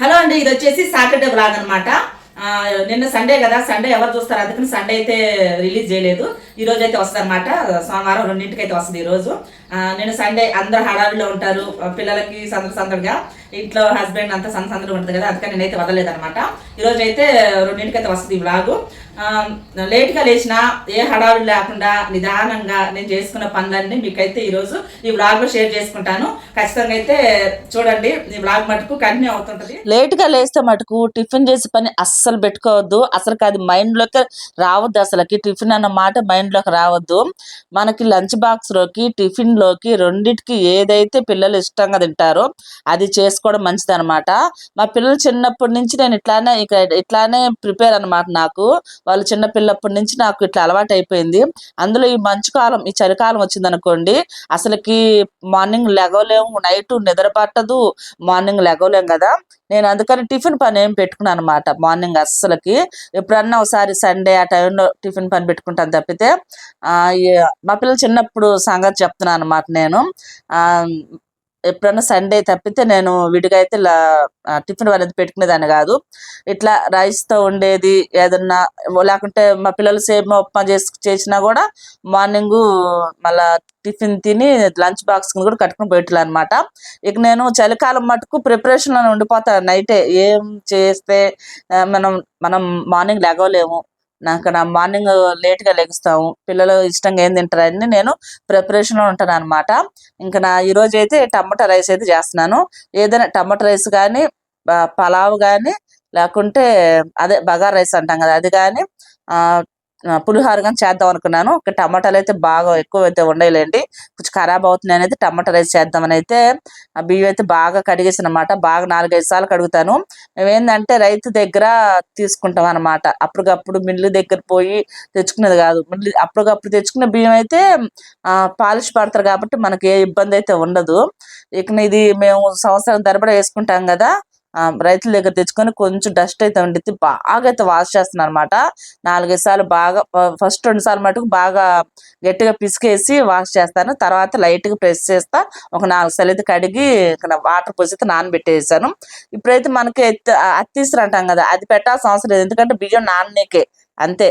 Hello అండి ఇది వచ్చేసి సాటర్డే బ్లాగ్ అనమాట నిన్న సండే కదా సండే ఎవరు చూస్తారు? అందుకని సండే అయితే రిలీజ్ చేయలేదు. ఈ రోజు అయితే వస్తారనమాట సోమవారం రెండింటికి అయితే వస్తుంది ఈ రోజు. నిన్న సండే అందరు హడావిలో ఉంటారు. పిల్లలకి సందడి సందడిగా. ఇంట్లో హస్బెండ్ అంతా సంద ఉంటుంది కదా అందుకని నేనైతే వదలలేదనమాట ఈరోజు ఈ రోజు అయితే రెండింటికైతే వస్తుంది బ్లాగు లేట్గా లేచిన ఏ హడావిడి లేకుండా నిదానంగా నేను చేసుకున్న పనులన్నీ మీకైతే ఈరోజు ఈ బ్లాగ్ షేర్ చేసుకుంటాను. ఖచ్చితంగా అయితే చూడండి ఈ బ్లాగ్ మటుకు కంటిన్యూ అవుతుంటుంది. లేట్గా లేస్తే మటుకు టిఫిన్ చేసే పని అస్సలు పెట్టుకోవద్దు. అసలు అది మైండ్లోకి రావద్దు అసలుకి. టిఫిన్ అన్న మాట మైండ్లోకి రావద్దు. మనకి లంచ్ బాక్స్లోకి టిఫిన్లోకి రెండిటికి ఏదైతే పిల్లలు ఇష్టంగా తింటారో అది చేసుకోవడం మంచిది అనమాట మా పిల్లలు చిన్నప్పటి నుంచి నేను ఇట్లానే ఇక ఇట్లానే ప్రిపేర్ అనమాట నాకు. వాళ్ళు చిన్న పిల్లప్పటి నుంచి నాకు ఇట్లా అలవాటు అయిపోయింది. అందులో ఈ మంచు కాలం ఈ చలికాలం వచ్చింది అనుకోండి అసలుకి మార్నింగ్ లెగవలేము నైట్ నిద్ర పట్టదు మార్నింగ్ లెగవలేం కదా. నేను అందుకని టిఫిన్ పని ఏం పెట్టుకున్నాను అనమాట మార్నింగ్ అస్సలకి. ఎప్పుడన్నా ఒకసారి సండే ఆ టైంలో టిఫిన్ పని పెట్టుకుంటాను తప్పితే మా పిల్లలు చిన్నప్పుడు సంగతి చెప్తున్నాను అనమాట నేను. ఎప్పుడన్నా సండే తప్పితే నేను విడిగా అయితే ఇలా టిఫిన్ అనేది పెట్టుకునేదాన్ని కాదు. ఇట్లా రైస్తో తో ఉండేది ఏదన్నా లేకుంటే మా పిల్లలు సేమ్ ఉప్మా చేసి చేసినా కూడా మార్నింగ్ మళ్ళా టిఫిన్ తిని లంచ్ బాక్స్ కూడా కట్టుకుని పెట్టాలి అనమాట ఇక నేను చలికాలం మటుకు ప్రిపరేషన్లో ఉండిపోతాను నైటే. ఏం చేస్తే మనం మనం మార్నింగ్ లేగలేము నాకు నా మార్నింగ్ లేట్గా లెగుస్తాము పిల్లలు ఇష్టంగా ఏం తింటారని నేను ప్రిపరేషన్లో ఉంటాను అనమాట ఇంకా నా ఈ రోజు అయితే టమాటా రైస్ అయితే చేస్తున్నాను. ఏదైనా టమాటా రైస్ కానీ పలావ్ కానీ లేకుంటే అదే బగార్ రైస్ అంటాం కదా అది కానీ పులిహోర కానీ చేద్దాం అనుకున్నాను. ఒక టమాటాలు అయితే బాగా ఎక్కువ అయితే ఉండేలేండి. కొంచెం ఖరాబ్ అవుతున్నాయి అనేది టమాటాలు అయితే చేద్దామని అయితే ఆ బియ్యం అయితే బాగా కడిగేసిన అనమాట బాగా నాలుగైదు సార్లు కడుగుతాను. మేమేందంటే రైతు దగ్గర తీసుకుంటాం అనమాట అప్పటికప్పుడు మిల్లు దగ్గర పోయి తెచ్చుకునేది కాదు. మిల్లు అప్పటికప్పుడు తెచ్చుకున్న బియ్యం అయితే పాలిష్ పడతారు కాబట్టి మనకి ఏ ఇబ్బంది అయితే ఉండదు. ఇక ఇది మేము సంవత్సరం తరబడి వేసుకుంటాం కదా రైతుల దగ్గర తెచ్చుకొని కొంచెం డస్ట్ అయితే ఉండిద్ది. బాగా అయితే వాష్ చేస్తున్నాను అనమాట నాలుగైదు సార్లు బాగా ఫస్ట్ రెండు సార్లు మటుకు బాగా గట్టిగా పిసికేసి వాష్ చేస్తాను. తర్వాత లైట్గా ప్రెస్ చేస్తా. ఒక నాలుగు సార్లు అయితే కడిగి వాటర్ పోసి అయితే నానబెట్టేసాను. ఇప్పుడైతే మనకి ఎత్త- అత్తీసరు అంటాం కదా అది పెట్టాల్సిన అవసరం లేదు. ఎందుకంటే బియ్యం నాన్నకే. అంతే.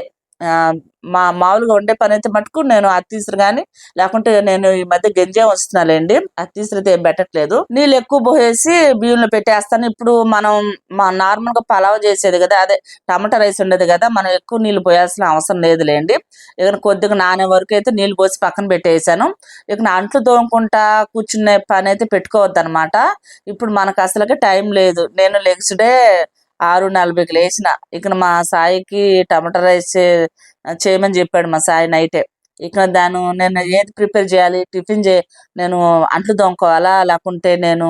మా మామూలుగా ఉండే పని అయితే మటుకు నేను అత్తీసరు కానీ లేకుంటే నేను ఈ మధ్య గంజే వస్తున్నాలేండి. అది అయితే ఏం పెట్టట్లేదు. నీళ్ళు ఎక్కువ పోసేసి బియ్యంలో పెట్టేస్తాను. ఇప్పుడు మనం మా నార్మల్గా పలావ్ చేసేది కదా అదే టమాటా రైస్ ఉండేది కదా మనం ఎక్కువ నీళ్ళు పోయాల్సిన అవసరం లేదులేండి. ఇక కొద్దిగా నానే వరకు అయితే నీళ్ళు పోసి పక్కన పెట్టేసాను. ఇక నా అంట్లు తోముకుంటా కూర్చునే పని అయితే పెట్టుకోవద్దు అనమాట ఇప్పుడు మనకు అసలుకి టైం లేదు. నేను లెగ్స్డే ఆరు నలభైకి లేచిన. ఇక మా సాయికి టమాటా రైస్ చేయమని చెప్పాడు మా సాయి నైటే. ఇక దాని నేను ఏది ప్రిపేర్ చేయాలి? టిఫిన్ చే నేను అంట్లు తోముకోవాలా లేకుంటే నేను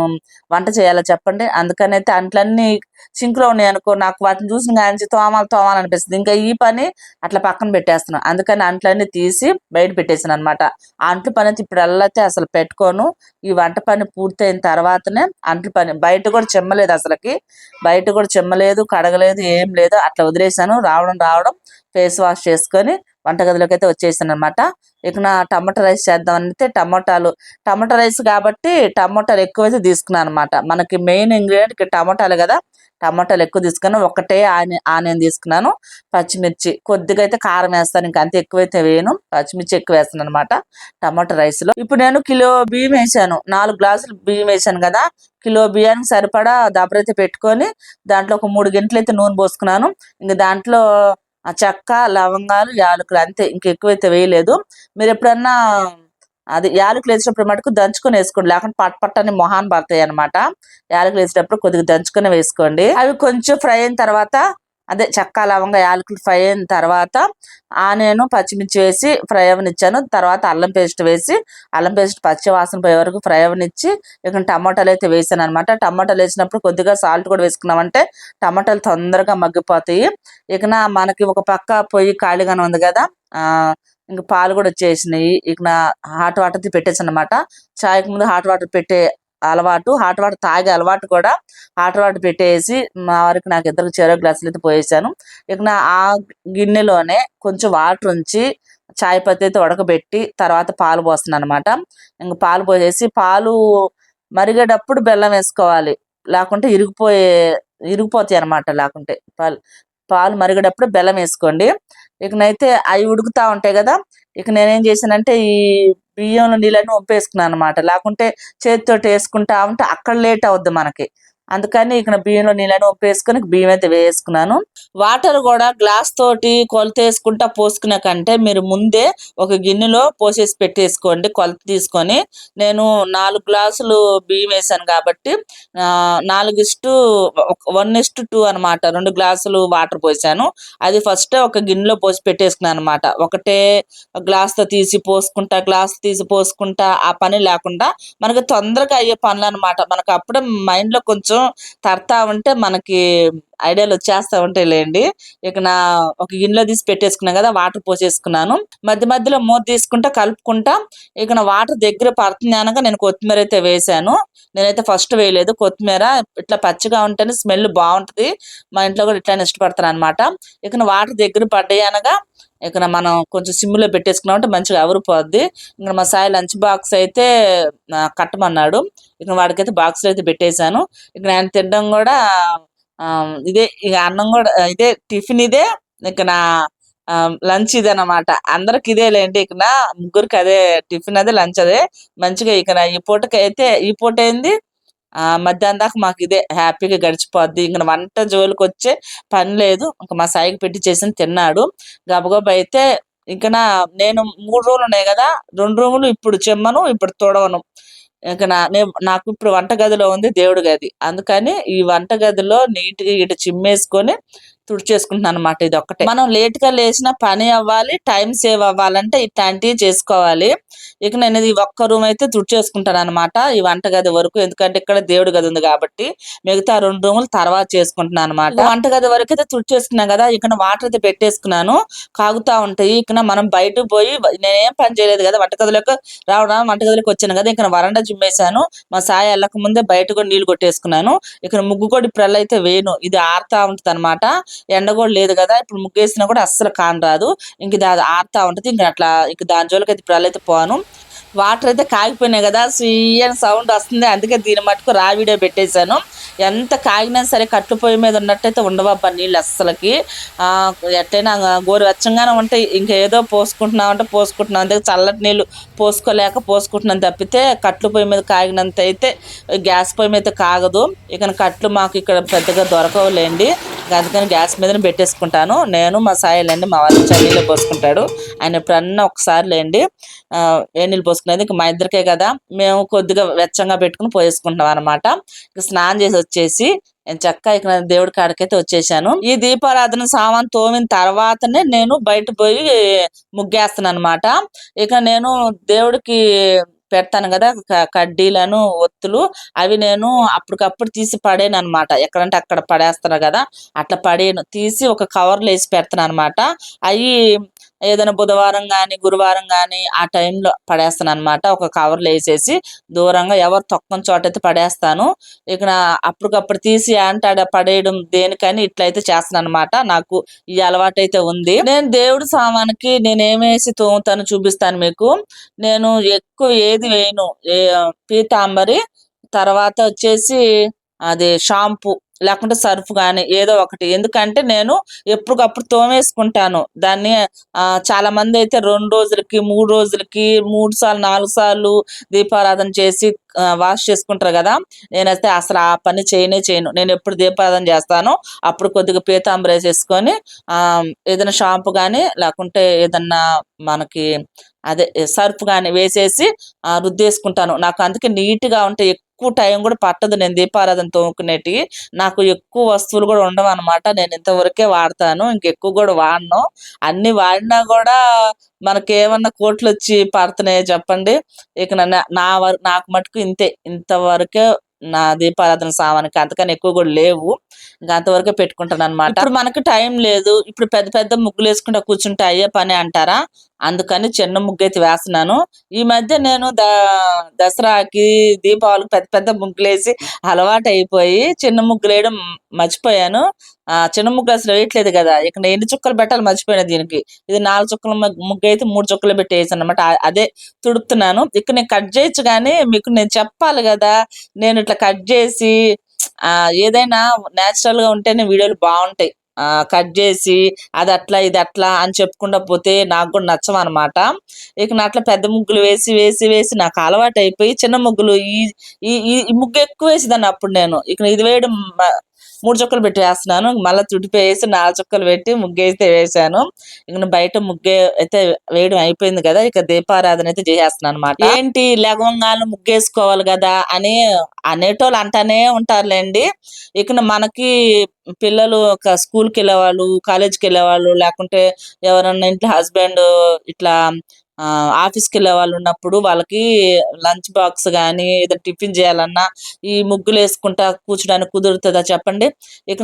వంట చేయాలా? చెప్పండి. అందుకనైతే అంట్లన్నీ సింక్లో ఉన్నాయి అనుకో నాకు వాటిని చూసిన కానీ తోమాలి తోమాలనిపిస్తుంది ఇంకా ఈ పని అట్లా పక్కన పెట్టేస్తున్నాను అందుకని అంట్లన్నీ తీసి బయట పెట్టేసాను అనమాట ఆ అంట్లు పని అయితే ఇప్పుడు అయితే అసలు పెట్టుకోను. ఈ వంట పని పూర్తయిన తర్వాతనే అంట్లు పని బయట కూడా చెమ్మలేదు అసలుకి. బయట కూడా చెమ్మలేదు కడగలేదు ఏం లేదు. అట్లా వదిలేసాను రావడం రావడం ఫేస్ వాష్ చేసుకొని వంటగదిలోకి అయితే వచ్చేసాను అనమాట ఇక నా టమాటా రైస్ చేద్దాం అంటే టమాటాలు టమాటా రైస్ కాబట్టి టమాటాలు ఎక్కువైతే తీసుకున్నాను అనమాట మనకి మెయిన్ ఇంగ్రీడియంట్ టమాటాలు కదా టమాటాలు ఎక్కువ తీసుకున్నాను. ఒకటే ఆని ఆనియన్ తీసుకున్నాను పచ్చిమిర్చి. కొద్దిగా అయితే కారం వేస్తాను ఇంకా అంత ఎక్కువైతే వేయను. పచ్చిమిర్చి ఎక్కువ వేస్తాను అనమాట టమాటా రైస్లో ఇప్పుడు నేను కిలో బియ్యం వేసాను. నాలుగు గ్లాసులు బియ్యం వేసాను కదా కిలో బియ్యానికి సరిపడా దబరైతే పెట్టుకొని దాంట్లో ఒక మూడు గంటలు అయితే నూనె పోసుకున్నాను. ఇంకా దాంట్లో చెక్క లవంగాలు యాలకులు అంతే. ఇంకా ఎక్కువైతే వేయలేదు. మీరు ఎప్పుడన్నా అది యాలకులు వేసినప్పుడు మటుకు దంచుకొని వేసుకోండి. లేకుంటే పట్ పట్టని మొహాన్ పడతాయి అనమాట యాలకులు వేసేటప్పుడు కొద్దిగా దంచుకొని వేసుకోండి. అవి కొంచెం ఫ్రై అయిన తర్వాత అదే చెక్క లవంగా యాలకులు ఫ్రై అయిన తర్వాత ఆనియన్ పచ్చిమిర్చి వేసి ఫ్రై అవనిచ్చాను. తర్వాత అల్లం పేస్ట్ వేసి అల్లం పేస్ట్ పచ్చి వాసన పోయే వరకు ఫ్రై అవనిచ్చి ఇక టమాటాలు అయితే వేసాను అనమాట టమాటాలు వేసినప్పుడు కొద్దిగా సాల్ట్ కూడా వేసుకున్నామంటే టమాటాలు తొందరగా మగ్గిపోతాయి. ఇక నా మనకి ఒక పక్క పొయ్యి ఖాళీగానే ఉంది కదా ఆ ఇంక పాలు కూడా వచ్చేసినాయి. ఇక నా హాట్ వాటర్ పెట్టేసి అనమాట చాయ్కి ముందు హాట్ వాటర్ పెట్టే అలవాటు హాట్ వాటర్ తాగే అలవాటు కూడా హాట్ వాటర్ పెట్టేసి మా వారికి నాకు ఇద్దరు చెరో గ్లాసులు అయితే పోయేసాను. ఇక నా ఆ గిన్నెలోనే కొంచెం వాటర్ ఉంచి చాయ్ పత్తి అయితే ఉడకబెట్టి తర్వాత పాలు పోస్తున్నాను అనమాట ఇంక పాలు పోసేసి పాలు మరిగేటప్పుడు బెల్లం వేసుకోవాలి. లేకుంటే ఇరిగిపోయే ఇరిగిపోతాయి అన్నమాట లేకుంటే పాలు. పాలు మరిగేటప్పుడు బెల్లం వేసుకోండి. ఇకనైతే అవి ఉడుకుతా ఉంటాయి కదా ఇక నేనేం చేశానంటే ఈ బియ్యంలో నీళ్ళని వంపేసుకున్నాను అనమాట లేకుంటే చేతితో వేసుకుంటా ఉంటే అక్కడ లేట్ అవుద్ది మనకి. అందుకని ఇక్కడ బియ్యంలో నీళ్ళని ఒప్పేసుకుని బియ్యం అయితే వేసుకున్నాను. వాటర్ కూడా గ్లాస్ తోటి కొలత వేసుకుంటా పోసుకునే కంటే మీరు ముందే ఒక గిన్నెలో పోసేసి పెట్టేసుకోండి కొలత తీసుకొని. నేను నాలుగు గ్లాసులు బియ్యం వేసాను కాబట్టి నాలుగు ఇస్టు వన్ ఇస్టు టూ అనమాట రెండు గ్లాసులు వాటర్ పోసాను. అది ఫస్ట్ ఒక గిన్నెలో పోసి పెట్టేసుకున్నాను అనమాట ఒకటే గ్లాస్తో తీసి పోసుకుంటా గ్లాస్ తీసి పోసుకుంటా ఆ పని లేకుండా మనకి తొందరగా అయ్యే పనులు అనమాట మనకు అప్పుడే మైండ్లో కోసం తడతా ఉంటే మనకి ఐడియాలు వచ్చేస్తా ఉంటాయి లేండి ఇక నా ఒక గిన్నెలో తీసి పెట్టేసుకున్నాను కదా వాటర్ పోసేసుకున్నాను. మధ్య మధ్యలో మూత తీసుకుంటా కలుపుకుంటా. ఇక నా వాటర్ దగ్గర పడుతుంది అనగా నేను కొత్తిమీర అయితే వేసాను. నేనైతే ఫస్ట్ వేయలేదు. కొత్తిమీర ఇట్లా పచ్చిగా ఉంటేనే స్మెల్ బాగుంటది. మా ఇంట్లో కూడా ఇట్లానే ఇష్టపడతాను అనమాట ఇక వాటర్ దగ్గర పడ్డాయి అనగా ఇక మనం కొంచెం సిమ్లో పెట్టేసుకున్నామంటే మంచిగా అవరిపోద్ది. ఇంకా మా సాయి లంచ్ బాక్స్ అయితే కట్టమన్నాడు. ఇక వాడికైతే బాక్స్ అయితే పెట్టేశాను. ఇక నేను తినడం కూడా ఇదే ఇక అన్నం కూడా ఇదే టిఫిన్ ఇదే ఇక నా లంచ్ ఇదే అనమాట అందరికి ఇదే లేండి ఇక ముగ్గురికి అదే టిఫిన్ అదే లంచ్ అదే. మంచిగా ఇక ఈ పూటకి అయితే ఈ పూట ఏంది? ఆ మధ్యాహ్నం దాకా మాకు ఇదే హ్యాపీగా గడిచిపోద్ది. ఇంక వంట జోలికి వచ్చే పని లేదు. ఇంకా మా సాయికి పెట్టి చేసి తిన్నాడు. గబగబ అయితే ఇంకా నా నేను మూడు రోజులు ఉన్నాయి కదా రెండు రోజులు ఇప్పుడు చెమ్మను ఇప్పుడు తొడవను. ఇంకా నా నాకు ఇప్పుడు వంట గదిలో ఉంది దేవుడి గది. అందుకని ఈ వంట గదిలో నీట్గా ఇటు చిమ్మేసుకొని తుడిచేసుకుంటున్నాను అనమాట ఇది ఒక్కటే మనం లేట్గా లేచిన పని అవ్వాలి టైం సేవ్ అవ్వాలంటే ఇట్లాంటివి చేసుకోవాలి. ఇక నేను ఇది ఒక్క రూమ్ అయితే తుడిచేసుకుంటాను అనమాట ఈ వంట గది వరకు ఎందుకంటే ఇక్కడ దేవుడి గది ఉంది కాబట్టి మిగతా రెండు రూములు తర్వాత చేసుకుంటున్నాను అనమాట వంటగది వరకు అయితే తుడిచేసుకున్నాను కదా ఇక్కడ వాటర్ అయితే పెట్టేసుకున్నాను. కాగుతా ఉంటాయి. ఇక్కడ మనం బయట పోయి నేనేం పని చేయలేదు కదా వంటగదిలోకి రావడం వంటగదిలోకి వచ్చాను కదా ఇక్కడ వరండా జిమ్మేశాను మా సాయి వెళ్ళక ముందే బయట కూడా నీళ్ళు కొట్టేసుకున్నాను. ఇక్కడ ముగ్గు కూడా ఇప్పుడు అయితే వేయను. ఇది ఆరుతా ఉంటుంది అనమాట ఎండ కూడా లేదు కదా ఇప్పుడు ముగ్గేసినా కూడా అస్సలు కాని రాదు. ఇంక ఇది అది ఆరుతా ఉంటది ఇంక అట్లా ఇంక దాని జోలికి అయితే ఇప్పుడు అయితే పోను. వాటర్ అయితే కాగిపోయినాయి కదా స్వీయన్ సౌండ్ వస్తుంది. అందుకే దీని మటుకు రా వీడియో పెట్టేశాను. ఎంత కాగినా సరే కట్లు పొయ్యి మీద ఉన్నట్టయితే ఉండవబ్బా నీళ్ళు అస్సలకి. ఎట్టైనా ఎట్టయినా గోరువెచ్చంగానే ఉంటాయి ఇంకా ఏదో పోసుకుంటున్నాం అంటే పోసుకుంటున్నాం అందుకే చల్లటి నీళ్ళు పోసుకోలేక పోసుకుంటున్నాం తప్పితే కట్లు పొయ్యి మీద కాగినంత అయితే గ్యాస్ పొయ్యి మీద కాగదు. ఇక కట్లు మాకు ఇక్కడ పెద్దగా దొరకవులేండి. అందుకని గ్యాస్ మీదనే పెట్టేసుకుంటాను. నేను మా సాయిలండి మా వాళ్ళు చన్నీళ్ళు పోసుకుంటాడు. ఆయన ఎప్పుడన్నా ఒకసారి లేండి. ఆ, నీళ్ళు పోసుకునేది? ఇంకా మా ఇద్దరికే కదా. మేము కొద్దిగా వెచ్చంగా పెట్టుకుని పోసేసుకుంటాం అనమాట ఇక స్నానం చేసి వచ్చేసి నేను చక్క ఇక్కడ దేవుడి కాడికైతే వచ్చేసాను. ఈ దీపారాధన సామాన్ తోమిన తర్వాతనే నేను బయట పోయి ముగ్గేస్తాను అనమాట ఇక నేను దేవుడికి పెడతాను కదా కడ్డీలను ఒత్తులు అవి నేను అప్పటికప్పుడు తీసి పడేను అనమాట ఎక్కడంటే అక్కడ పడేస్తారు కదా అట్లా పడేను. తీసి ఒక కవర్లో వేసి పెడతాను అనమాట అవి ఏదైనా బుధవారం కానీ గురువారం కానీ ఆ టైంలో పడేస్తాను అనమాట ఒక కవర్లో వేసేసి దూరంగా ఎవరు తొక్కని చోట అయితే పడేస్తాను. ఇక అప్పటికప్పుడు తీసి అంటాడ పడేయడం దేనికని ఇట్లయితే చేస్తాను అనమాట నాకు ఈ అలవాటు అయితే ఉంది. నేను దేవుడి సామానికి నేను ఏమేసి తోముతాను చూపిస్తాను మీకు. నేను ఎక్కువ ఏ ఏది వేయను పీతాంబరి తర్వాత వచ్చేసి అది షాంపూ. లేకుంటే సర్ఫ్ కానీ ఏదో ఒకటి. ఎందుకంటే నేను ఎప్పటికప్పుడు తోమేసుకుంటాను. దాన్ని చాలా మంది అయితే రెండు రోజులకి మూడు రోజులకి మూడు సార్లు నాలుగు సార్లు దీపారాధన చేసి వాష్ చేసుకుంటారు కదా. నేనైతే అసలు ఆ పని చేయనే చేయను. నేను ఎప్పుడు దీపారాధన చేస్తానో అప్పుడు కొద్దిగా పీతాంబరే చేసుకొని ఏదైనా షాంపు కానీ లేకుంటే ఏదన్నా మనకి అదే సర్ఫ్ కానీ వేసేసి రుద్దేసుకుంటాను. నాకు అందుకే నీట్గా ఉంటే ఎక్కువ టైం కూడా పట్టదు. నేను దీపారాధన తోముకునేటివి. నాకు ఎక్కువ వస్తువులు కూడా ఉండవు అనమాట నేను ఇంతవరకే వాడతాను. ఇంకెక్కువ కూడా వాడను. అన్ని వాడినా కూడా మనకి ఏమన్నా కోట్లు వచ్చి పడుతున్నాయో చెప్పండి. ఇక నా- వరకు నాకు మటుకు ఇంతే. ఇంతవరకే నా దీపారాధన సామానికి అంతకని ఎక్కువ కూడా లేవు. ఇంకా అంతవరకే పెట్టుకుంటాను అనమాట ఇప్పుడు మనకి టైం లేదు. ఇప్పుడు పెద్ద పెద్ద ముగ్గులు వేసుకుంటా కూర్చుంటే అయ్యే పని అంటారా? అందుకని చిన్న ముగ్గు అయితే వేస్తున్నాను. ఈ మధ్య నేను ద దసరాకి దీపావళికి పెద్ద పెద్ద ముగ్గులు వేసి అలవాటు అయిపోయి చిన్న ముగ్గులు వేయడం మర్చిపోయాను. ఆ చిన్న ముగ్గు అసలు వేయట్లేదు కదా. ఇక్కడ ఎన్ని చుక్కలు పెట్టాలి మర్చిపోయినా దీనికి. ఇది నాలుగు చుక్కల ముగ్గు- అయితే మూడు చుక్కలు పెట్టేసి అనమాట అదే తుడుపుతున్నాను. ఇక్కడ నేను కట్ చేయొచ్చు కానీ మీకు నేను చెప్పాలి కదా. నేను ఇట్లా కట్ చేసి ఆ ఏదైనా నేచురల్గా ఉంటేనే వీడియోలు బాగుంటాయి. కట్ చేసి అది అట్లా ఇది అట్లా అని చెప్పుకుంటా పోతే నాకు కూడా నచ్చం అనమాట ఇక నా అట్లా పెద్ద ముగ్గులు వేసి వేసి వేసి నాకు అలవాటు అయిపోయి చిన్న ముగ్గులు ఈ ఈ ఈ- ఈ ముగ్గు ఎక్కువ వేసేదాన్ని అప్పుడు నేను. ఇక ఇది వేయడం మూడు చుక్కలు పెట్టి వేస్తున్నాను. మళ్ళీ తుడిపి వేసి నాలుగు చుక్కలు పెట్టి ముగ్గు అయితే వేసాను. ఇక బయట ముగ్గే అయితే వేయడం అయిపోయింది కదా ఇక దీపారాధన అయితే చేసేస్తున్నాను అనమాట ఏంటి లగవంగాలు ముగ్గేసుకోవాలి కదా అని అనేటోళ్ళు అంటానే ఉంటారులేండి. ఇక మనకి పిల్లలు ఒక స్కూల్కి వెళ్ళేవాళ్ళు కాలేజీకి వెళ్ళేవాళ్ళు లేకుంటే ఎవరన్నా ఇంట్లో హస్బెండ్ ఇట్లా ఆఫీస్కి వెళ్ళే వాళ్ళు ఉన్నప్పుడు వాళ్ళకి లంచ్ బాక్స్ కానీ ఏదైనా టిఫిన్ చేయాలన్నా ఈ ముగ్గులు వేసుకుంటా కూర్చోడానికి కుదురుతుందా చెప్పండి. ఇక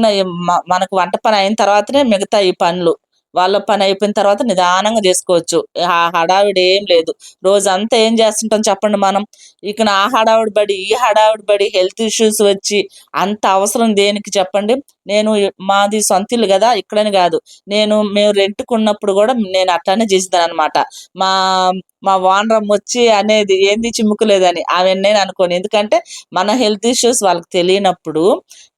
మనకు వంట పని అయిన తర్వాతనే మిగతా ఈ పనులు. వాళ్ళ పని అయిపోయిన తర్వాత నిదానంగా చేసుకోవచ్చు. ఆ హడావిడి ఏం లేదు. రోజంతా ఏం చేస్తుంటాం చెప్పండి మనం. ఇక ఆ హడావిడి పడి ఈ హడావిడి పడి హెల్త్ ఇష్యూస్ వచ్చి అంత అవసరం దేనికి చెప్పండి. నేను మాది సొంత ఇల్లు కదా ఇక్కడని కాదు. నేను మేము రెంట్కున్నప్పుడు కూడా నేను అట్లానే చేసేదాన్ని అనమాట మా మా వానరమ్మ వచ్చి అనేది ఏంది చిమ్ముకులేదని. ఆమె నేను అనుకోను. ఎందుకంటే మన హెల్త్ ఇష్యూస్ వాళ్ళకి తెలియనప్పుడు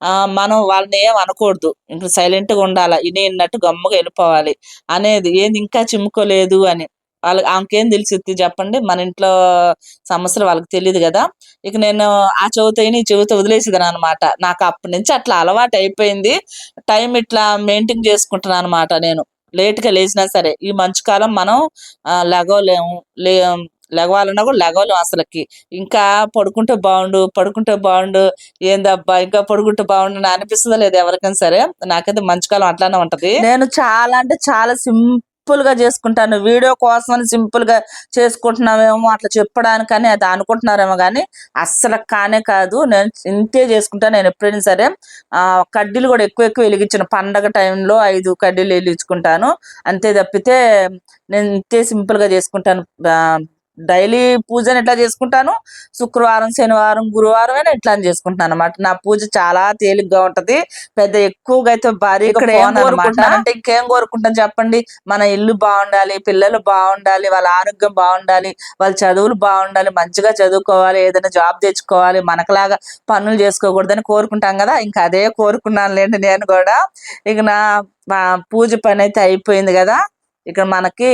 ఆ మనం వాళ్ళని ఏం అనకూడదు. ఇంకా సైలెంట్గా ఉండాలి ఇన్నట్టు గమ్ముగా వెళ్ళిపోవాలి. అనేది ఏంది ఇంకా చిమ్ముకోలేదు అని. వాళ్ళకి ఆమెకేం తెలిసిద్ది చెప్పండి. మన ఇంట్లో సమస్యలు వాళ్ళకి తెలియదు కదా. ఇక నేను ఆ చెవితని ఈ చెవిత వదిలేసేదాను అనమాట నాకు అప్పటి నుంచి అట్లా అలవాటు అయిపోయింది. టైం ఇట్లా మెయింటైన్ చేసుకుంటున్నాను అనమాట నేను. లేట్గా లేచినా సరే. ఈ మంచు కాలం మనం లెగవలేము. లే లెగవాలన్నా కూడా లెగవలేము అసలుకి. ఇంకా పడుకుంటే బాగుండు పడుకుంటే బాగుండు ఏందబ్బా ఇంకా పడుకుంటే బాగుండు అని అనిపిస్తుందో లేదు ఎవరికైనా సరే. నాకైతే మంచు కాలం అట్లానే ఉంటది. నేను చాలా అంటే చాలా సింపుల్ గా చేసుకుంటాను. వీడియో కోసం సింపుల్గా చేసుకుంటున్నామేమో అట్లా చెప్పడానికని అది అనుకుంటున్నారేమో కానీ అస్సలు కానే కాదు. నేను ఇంతే చేసుకుంటాను నేను ఎప్పుడైనా సరే కడ్డీలు కూడా ఎక్కువ ఎక్కువ వెలిగించిన. పండగ టైంలో ఐదు కడ్డీలు వెలిగించుకుంటాను. అంతే తప్పితే నేను ఇంతే సింపుల్గా చేసుకుంటాను. డైలీ పూజను ఎట్లా చేసుకుంటాను? శుక్రవారం శనివారం గురువారం అయినా ఇట్లా చేసుకుంటున్నాను అనమాట నా పూజ చాలా తేలిగ్గా ఉంటది. పెద్ద ఎక్కువగా అయితే భారీ అంటే ఇంకేం కోరుకుంటాను చెప్పండి? మన ఇల్లు బాగుండాలి పిల్లలు బాగుండాలి వాళ్ళ ఆరోగ్యం బాగుండాలి వాళ్ళ చదువులు బాగుండాలి మంచిగా చదువుకోవాలి ఏదైనా జాబ్ తెచ్చుకోవాలి మనకలాగా పనులు చేసుకోకూడదని కోరుకుంటాం కదా. ఇంకా అదే కోరుకున్నాను లేండి నేను కూడా. ఇక నా పూజ పని అయితే అయిపోయింది కదా. ఇక మనకి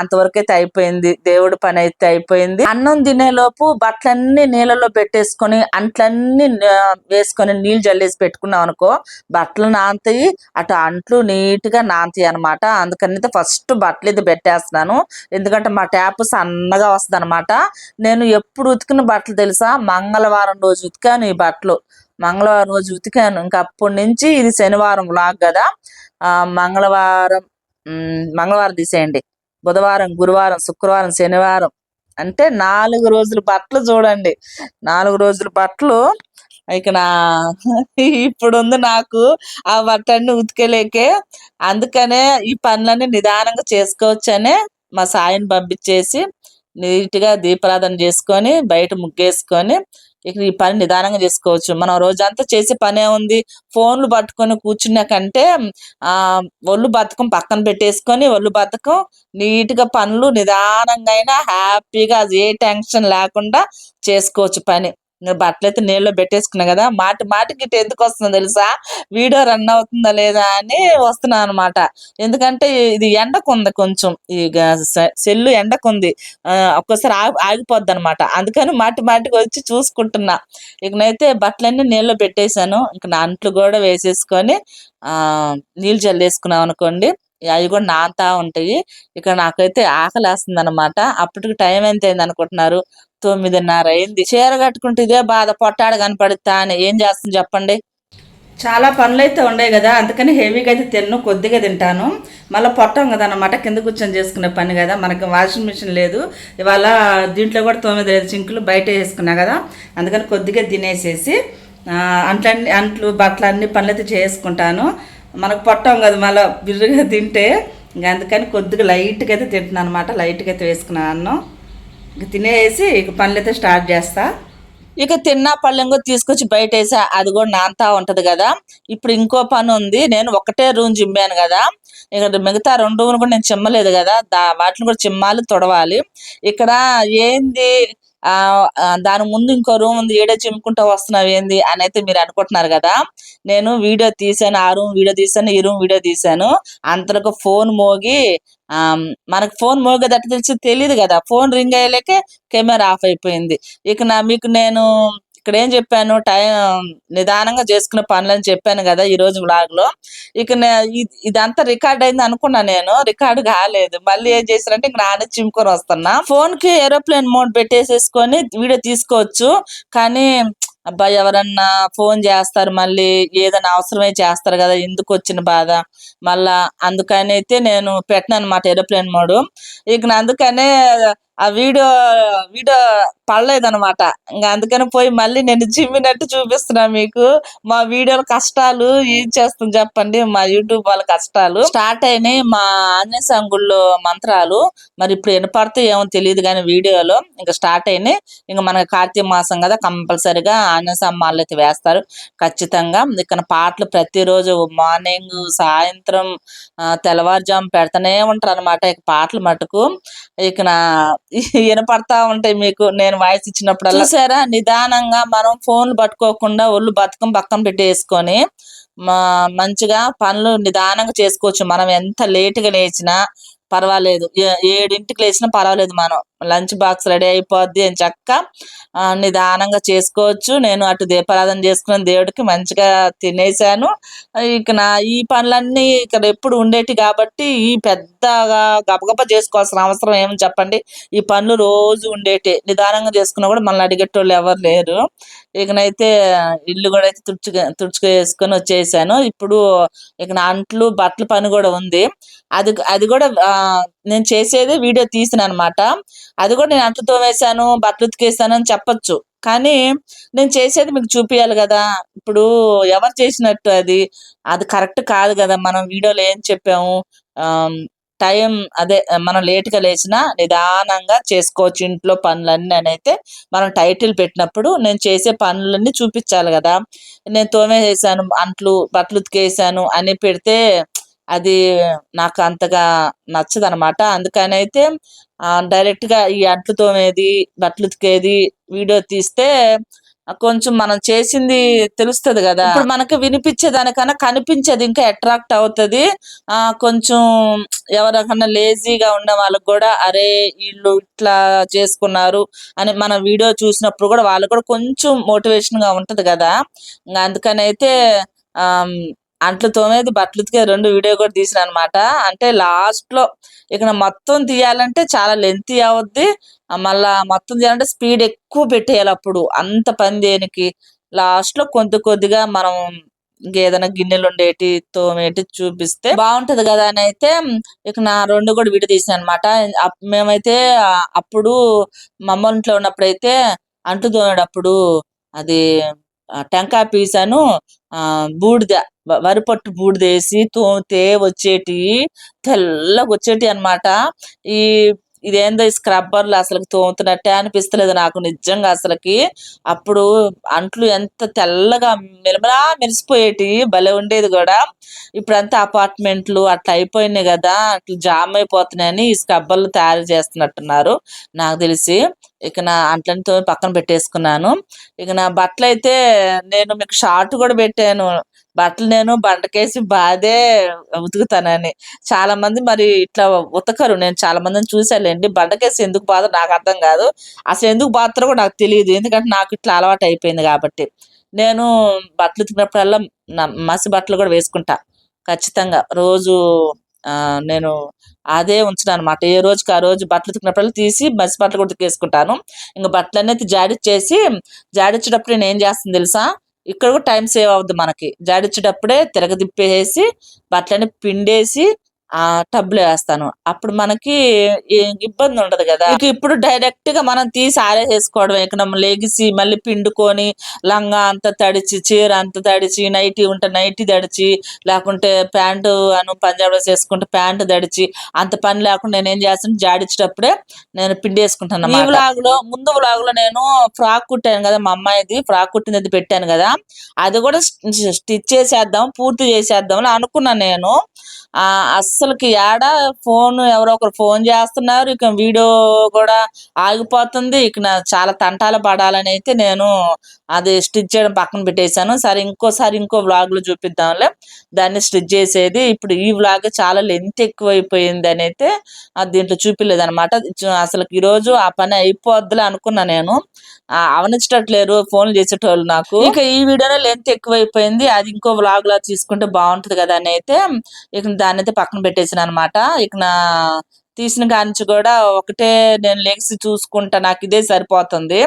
అంతవరకైతే అయిపోయింది. దేవుడి పని అయితే అయిపోయింది. అన్నం తినేలోపు బట్టలన్నీ నీళ్ళలో పెట్టేసుకొని అంట్లన్నీ వేసుకొని నీళ్ళు జల్లేసి పెట్టుకున్నాం అనుకో బట్టలు నాంతాయి అటు అంట్లు నీట్గా నాంతాయి అనమాట అందుకని ఫస్ట్ బట్టలు ఇది పెట్టేస్తున్నాను. ఎందుకంటే మా ట్యాప్ సన్నగా వస్తుంది అనమాట నేను ఎప్పుడు ఉతికిన బట్టలు తెలుసా? మంగళవారం రోజు ఉతికాను ఈ బట్టలు. మంగళవారం రోజు ఉతికాను. ఇంకా అప్పటి నుంచి ఇది శనివారం లాగ్ కదా. ఆ మంగళవారం మంగళవారం తీసేయండి. బుధవారం గురువారం శుక్రవారం శనివారం. అంటే నాలుగు రోజులు బట్టలు చూడండి. నాలుగు రోజులు బట్టలు. ఇక నా ఇప్పుడు ఉంది నాకు ఆ బట్టన్ని ఉతికలేకే. అందుకనే ఈ పనులన్నీ నిదానంగా చేసుకోవచ్చనే మా సాయిని పంపించేసి నీట్గా దీపారాధన చేసుకొని బయట ముగ్గేసుకొని ఇక ఈ పని నిదానంగా చేసుకోవచ్చు. మనం రోజంతా చేసే పనే ఉంది. ఫోన్లు పట్టుకొని కూర్చున్న కంటే ఆ ఒళ్ళు బతకం పక్కన పెట్టేసుకొని ఒళ్ళు బతకం నీట్గా పనులు నిదానంగా అయినా హ్యాపీగా అది ఏ టెన్షన్ లేకుండా చేసుకోవచ్చు పని. ఇంకా బట్టలు అయితే నీళ్ళలో పెట్టేసుకున్నా కదా మాటి మాటికి ఇటు ఎందుకు వస్తుందో తెలుసా? వీడియో రన్ అవుతుందా లేదా అని వస్తున్నా అనమాట ఎందుకంటే ఇది ఎండకుంది కొంచెం ఈ సెల్లు ఎండకుంది. ఆ, ఒక్కోసారి ఆగి ఆగిపోద్ది అనమాట అందుకని మాటి మాటికి వచ్చి చూసుకుంటున్నా. ఇకనైతే బట్టలన్నీ నీళ్ళలో పెట్టేశాను. ఇంకా నా అంట్లు కూడా వేసేసుకొని ఆ నీళ్ళు చల్లేసుకున్నాం అనుకోండి అవి కూడా నాంతా ఉంటాయి. ఇక నాకైతే ఆకలి వేస్తుంది అనమాట అప్పటికి టైం ఎంత అయింది అనుకుంటున్నారు? తొమ్మిదిన్నర అయింది. చీర కట్టుకుంటే ఇదే బాధ పొట్టాడు కనపడుతా అని ఏం చేస్తుంది చెప్పండి? చాలా పనులు అయితే ఉన్నాయి కదా అందుకని హెవీగా అయితే తిన్ను కొద్దిగా తింటాను. మళ్ళీ పొట్టం కదా అనమాట కింద కూర్చొని చేసుకునే పని కదా మనకి వాషింగ్ మిషన్ లేదు. ఇవాళ దీంట్లో కూడా తొమ్మిది లేదు చింకులు బయట వేసుకున్నా కదా అందుకని కొద్దిగా తినేసేసి అంట్లన్నీ అంట్లు బట్టలు అన్ని పనులు అయితే చేసుకుంటాను. మనకు పొట్టం కదా మళ్ళీ బిర్రుగా తింటే అందుకని కొద్దిగా లైట్గా అయితే తింటున్నాను అనమాట లైట్గా అయితే వేసుకున్నాను. అన్నం తినేసి ఇక పనులైతే స్టార్ట్ చేస్తా. ఇక తిన్నా కూడా తీసుకొచ్చి బయట వేసా అది కూడా నాంతా ఉంటది కదా. ఇప్పుడు ఇంకో పని ఉంది నేను ఒకటే రూమ్ చిమ్మాను కదా. ఇక మిగతా రెండు రూములు కూడా నేను చిమ్మలేదు కదా దా వాటిని కూడా చిమ్మాలి తొడవాలి. ఇక్కడ ఏంది ఆ దాని ముందు ఇంకో రూమ్ ఉంది ఏడో చిమ్ముకుంటా వస్తున్నావు ఏంది అని అయితే మీరు అనుకుంటున్నారు కదా. నేను వీడియో తీసాను ఆ రూమ్ వీడియో తీసాను ఈ రూమ్ వీడియో తీసాను అంతలకు ఫోన్ మోగి ఆ మనకు ఫోన్ మోగేది అట్లా తెలిసి తెలియదు కదా. ఫోన్ రింగ్ అయ్యేలేకే కెమెరా ఆఫ్ అయిపోయింది. ఇక నా మీకు నేను ఇక్కడ ఏం చెప్పాను? టైం నిదానంగా చేసుకునే పనులని చెప్పాను కదా ఈ రోజు బ్లాగ్లో ఇక ఇదంతా రికార్డ్ అయింది అనుకున్నా నేను. రికార్డ్ కాలేదు. మళ్ళీ ఏం చేశారంటే ఇక్కడ నానే చిమ్ముకొని వస్తున్నా. ఫోన్కి ఏరోప్లేన్ మోడ్ పెట్టేసేసుకొని వీడియో తీసుకోవచ్చు. కానీ అబ్బా ఎవరన్నా ఫోన్ చేస్తారు మళ్ళీ ఏదైనా అవసరమే చేస్తారు కదా ఎందుకు వచ్చిన బాధ? మళ్ళా అందుకని అయితే నేను పెట్టిన అనమాట ఏరోప్లేన్ మోడ్. ఇక అందుకనే ఆ వీడియో వీడియో పడలేదనమాట ఇంకా అందుకని పోయి మళ్ళీ నేను చిమ్మినట్టు చూపిస్తున్నా మీకు. మా వీడియోల కష్టాలు ఏం చేస్తాం చెప్పండి. మా యూట్యూబ్ వాళ్ళ కష్టాలు. స్టార్ట్ అయినాయి మా ఆంజనేయ సంగుళ్ళు మంత్రాలు. మరి ఇప్పుడు ఎనపడితే ఏమో తెలియదు కానీ వీడియోలో ఇంకా స్టార్ట్ అయినాయి. ఇంకా మనకి కార్తీక మాసం కదా కంపల్సరిగా ఆంజనేయ సమ్మాలు అయితే వేస్తారు. ఖచ్చితంగా. ఇక్కడ పాటలు ప్రతిరోజు మార్నింగ్ సాయంత్రం తెల్లవారుజాము పెడతానే ఉంటారు అనమాట ఇక పాటలు మటుకు. ఇక వినపడతా ఉంటాయి మీకు. నేను వాయిస్ ఇచ్చినప్పుడు చూసారా? నిదానంగా మనం ఫోన్లు పట్టుకోకుండా ఒళ్ళు బతుకం పక్కన పెట్టేసుకొని మా మంచిగా పనులు నిదానంగా చేసుకోవచ్చు. మనం ఎంత లేట్గా లేచినా పర్వాలేదు. ఏడింటికి లేచినా పర్వాలేదు మనం. లంచ్ బాక్స్ రెడీ అయిపోద్ది అని చక్క నిదానంగా చేసుకోవచ్చు. నేను అటు దీపారాధన చేసుకుని దేవుడికి మంచిగా తినేసాను. ఇక నా ఈ పనులన్నీ ఇక్కడ ఎప్పుడు ఉండేటి కాబట్టి ఈ పెద్దగా గబగబ చేసుకోవాల్సిన అవసరం ఏమని చెప్పండి. ఈ పనులు రోజు ఉండేటి. నిదానంగా చేసుకున్నా కూడా మనల్ని అడిగేటోళ్ళు ఎవరు లేరు. ఇకనైతే ఇల్లు కూడా అయితే తుడుచుగా తుడుచుకు వేసుకొని వచ్చేసాను. ఇప్పుడు ఇక నా అంట్లు బట్టల పని కూడా ఉంది. అది అది కూడా నేను చేసేది వీడియో తీసిన అనమాట అది కూడా నేను అంట్లు తోమేశాను బట్టలు ఉతికేసాను అని చెప్పొచ్చు. కానీ నేను చేసేది మీకు చూపియాలి కదా. ఇప్పుడు ఎవరు చేసినట్టు అది? అది కరెక్ట్ కాదు కదా. మనం వీడియోలో ఏం చెప్పాము? టైం అదే మనం లేట్గా లేచినా నిదానంగా చేసుకోవచ్చు ఇంట్లో పనులన్నీ అని అయితే మనం టైటిల్ పెట్టినప్పుడు నేను చేసే పనులన్నీ చూపించాలి కదా. నేను తోమేసాను అంట్లు బట్టలు ఉతికేసాను అని పెడితే అది నాకు అంతగా నచ్చదు అనమాట అందుకని అయితే డైరెక్ట్గా ఈ అంట్లు తోమేది బట్టలు ఉతికేది వీడియో తీస్తే కొంచెం మనం చేసింది తెలుస్తది కదా. ఇప్పుడు మనకు వినిపించేదానికన్నా కనిపించేది ఇంకా అట్రాక్ట్ అవుతది. ఆ కొంచెం ఎవరికన్నా లేజీగా ఉన్న వాళ్ళకి కూడా అరే వీళ్ళు ఇట్లా చేసుకున్నారు అని మన వీడియో చూసినప్పుడు కూడా వాళ్ళకి కూడా కొంచెం మోటివేషన్గా ఉంటది కదా. ఇంకా అందుకని అయితే అంట్లు తోమేది బట్టలు రెండు వీడియో కూడా తీసిన అనమాట అంటే లాస్ట్లో ఇక మొత్తం తీయాలంటే చాలా లెంత్ అవుద్ది. మళ్ళా మొత్తం తీయాలంటే స్పీడ్ ఎక్కువ పెట్టేయాలి అప్పుడు. అంత పని దేనికి? లాస్ట్లో కొద్ది కొద్దిగా మనం ఇంకేదైనా గిన్నెలు ఉండేటి తోమేటి చూపిస్తే బాగుంటది కదా అని అయితే ఇక నా రెండు కూడా వీడియో తీసాను అనమాట మేమైతే అప్పుడు మమ్మ ఇంట్లో ఇంట్లో ఉన్నప్పుడైతే అంటు తోమేటప్పుడు అది టెంకాయ పీసాను బూడిద వరిపట్టు బూడిద బూడిదేసి తోమితే వచ్చేటి తెల్లగా వచ్చేటి అన్నమాట. ఈ ఇదేందో ఈ స్క్రబ్బర్లు అసలు తోముతున్నట్టే అనిపిస్తలేదు నాకు నిజంగా అసలుకి. అప్పుడు అంట్లు ఎంత తెల్లగా మెలమలా మెరిసిపోయేటి భలే ఉండేది కూడా. ఇప్పుడంతా అపార్ట్మెంట్లు అట్లా అయిపోయినాయి కదా అట్లా జామ్ అయిపోతున్నాయని ఈ స్క్రబ్బర్లు తయారు చేస్తున్నట్టున్నారు నాకు తెలిసి. ఇక నా అంట్లతో పక్కన పెట్టేసుకున్నాను. ఇక నా బట్టలు అయితే నేను మీకు షార్ట్ కూడా పెట్టాను. బట్టలు నేను బండకేసి బాదే ఉతుకుతానని. చాలా మంది మరి ఇట్లా ఉతకరు. నేను చాలా మందిని చూసాలేండి బండకేసి ఎందుకు బాధ? నాకు అర్థం కాదు. అసలు ఎందుకు బాధతో కూడా నాకు తెలియదు ఎందుకంటే నాకు ఇట్లా అలవాటు అయిపోయింది కాబట్టి. నేను బట్టలు ఉతికినప్పుడల్లా మసి బట్టలు కూడా వేసుకుంటా. ఖచ్చితంగా. రోజు నేను అదే ఉంచుతాను అనమాట ఏ రోజుకి ఆ రోజు బట్టలు ఉతికినప్పుడు తీసి బస్సు బట్టలు కూడా ఉతికేసుకుంటాను. ఇంకా బట్టలు అనేది జాడిచ్చేసి జాడిచ్చేటప్పుడు నేను ఏం చేస్తాను తెలుసా? ఇక్కడ కూడా టైం సేవ్ అవుద్ది మనకి. జాడిచ్చేటప్పుడే తిరగదిప్పేసి బట్టలని పిండేసి ఆ టబ్లో వేస్తాను. అప్పుడు మనకి ఇబ్బంది ఉండదు కదా. ఇప్పుడు డైరెక్ట్గా మనం తీసి ఆరేసేసుకోవడం ఇక మనం లెగిసి మళ్ళీ పిండుకొని లంగా అంత తడిచి చీర అంత తడిచి నైటీ ఉంటే నైటీ తడిచి లేకుంటే ప్యాంటు అను పంజాబ్ డ్రెస్ వేసుకుంటే ప్యాంటు తడిచి అంత పని లేకుండా నేను ఏం చేస్తాను? జాడిచ్చేటప్పుడే నేను పిండి వేసుకుంటాను ఈ వ్లాగ్లో ముందు వ్లాగ్లో నేను ఫ్రాక్ కుట్టాను కదా మా అమ్మాయిది. ఫ్రాక్ కుట్టినది పెట్టాను కదా. అది కూడా స్టిచ్ చేసేద్దాం పూర్తి చేసేద్దాం అని అనుకున్నాను నేను. ఆ అస్సలు అసలుకి ఏడ ఫోన్ ఎవరో ఒకరు ఫోన్ చేస్తున్నారు. ఇక వీడియో కూడా ఆగిపోతుంది. ఇక నా చాలా తంటాలు పడాలని అయితే నేను అది స్టిచ్ చేయడం పక్కన పెట్టేశాను. సరే ఇంకోసారి ఇంకో vlog చూపిద్దాంలే. దాన్ని స్టిచ్ చేసేది ఇప్పుడు ఈ వ్లాగ్ చాలా లెంత్ ఎక్కువైపోయింది అని అయితే అది దీంట్లో చూపిలేదు అసలు ఈ రోజు ఆ పని అయిపోద్దులే అనుకున్నా నేను. అవనించట్లేరు ఫోన్లు చేసేటోళ్ళు నాకు. ఇక ఈ వీడియోలో లెంత్ ఎక్కువైపోయింది. అది ఇంకో వ్లాగ్ లా తీసుకుంటే బాగుంటుంది కదా అని అయితే ఇక దాన్ని అయితే పక్కన పెట్టేసాను అనమాట ఇక నా తీసిన కానించి కూడా ఒకటే నేను లెగ్స్ చూసుకుంటా నాకు ఇదే సరిపోతుంది.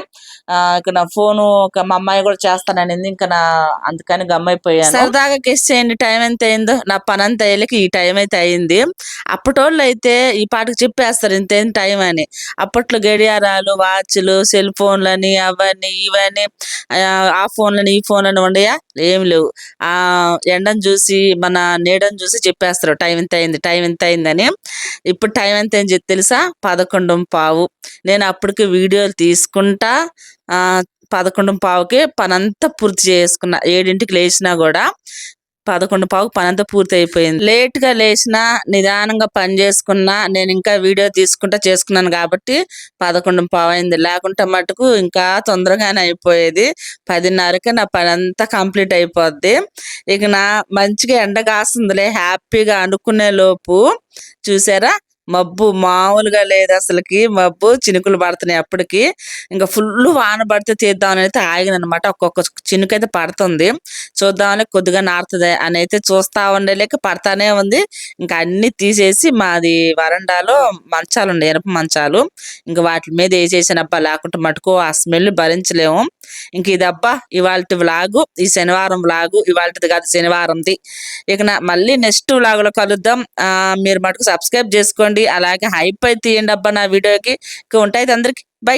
ఆ ఇక నా ఫోను ఒక మా అమ్మాయి కూడా చేస్తానని ఇంకా నా అందుకని గమ్మైపోయాను. సరదాగా గెస్ చేయండి టైం ఎంత అయిందో. నా పని అంత అయ్యేకి ఈ టైం అయితే అయింది. అప్పటోళ్ళు అయితే ఈ పాటకు చెప్పేస్తారు ఇంత టైం అని. అప్పట్లో గడియారాలు వాచ్లు సెల్ ఫోన్లని అవన్నీ ఇవన్నీ ఆ, ఆ ఫోన్లని ఈ ఫోన్లని ఉండయా? ఏం లేవు. ఆ ఎండను చూసి మన నీడను చూసి చెప్పేస్తారు టైం ఎంత అయింది? టైం ఎంత అయిందని. ఇప్పుడు టైం ఎంత అని చెప్పి తెలుసా? పదకొండు పావు. నేను అప్పటికి వీడియోలు తీసుకుంటా పదకొండు పావుకి పనంతా పూర్తి చేసుకున్నా. ఏడింటికి లేచినా కూడా పదకొండు పావుకు పనంతా పూర్తి అయిపోయింది లేట్గా లేచినా నిదానంగా పని చేసుకున్నా నేను ఇంకా వీడియో తీసుకుంటా చేసుకున్నాను కాబట్టి పదకొండు పావు అయింది లేకుంటే మటుకు ఇంకా తొందరగానే అయిపోయేది. పదిన్నరకే నా పని అంతా కంప్లీట్ అయిపోద్ది. ఇక నా మంచిగా ఎండ కాస్తుందిలే హ్యాపీగా అనుకునే లోపు చూసారా? మబ్బు మామూలుగా లేదు అసలుకి. మబ్బు చినుకులు పడుతున్నాయి అప్పటికి. ఇంకా ఫుల్ వాన పడితే తీద్దామని అయితే ఆగిన అనమాట ఒక్కొక్క చినుకు అయితే పడుతుంది. చూద్దామని కొద్దిగా నారుతుంది అని అయితే చూస్తా ఉండలేక పడతానే ఉంది. ఇంకా అన్ని తీసేసి మాది వరండాలో మంచాలు ఉండే ఇనప మంచాలు. ఇంకా వాటి మీద వేసేసిన. అబ్బా లేకుంటే మటుకు ఆ స్మెల్ భరించలేము. ఇంక ఇది అబ్బా ఇవాళ వ్లాగు ఈ శనివారం వ్లాగు. ఇవాళది కాదు శనివారంది. ఇక నా మళ్ళీ నెక్స్ట్ వ్లాగులో కలుద్దాం. మీరు మటుకు సబ్స్క్రైబ్ చేసుకోండి. అలాగే హైప్ అయితే తీయండి అబ్బా నా వీడియోకి. ఉంటాయి అందరికి. బై.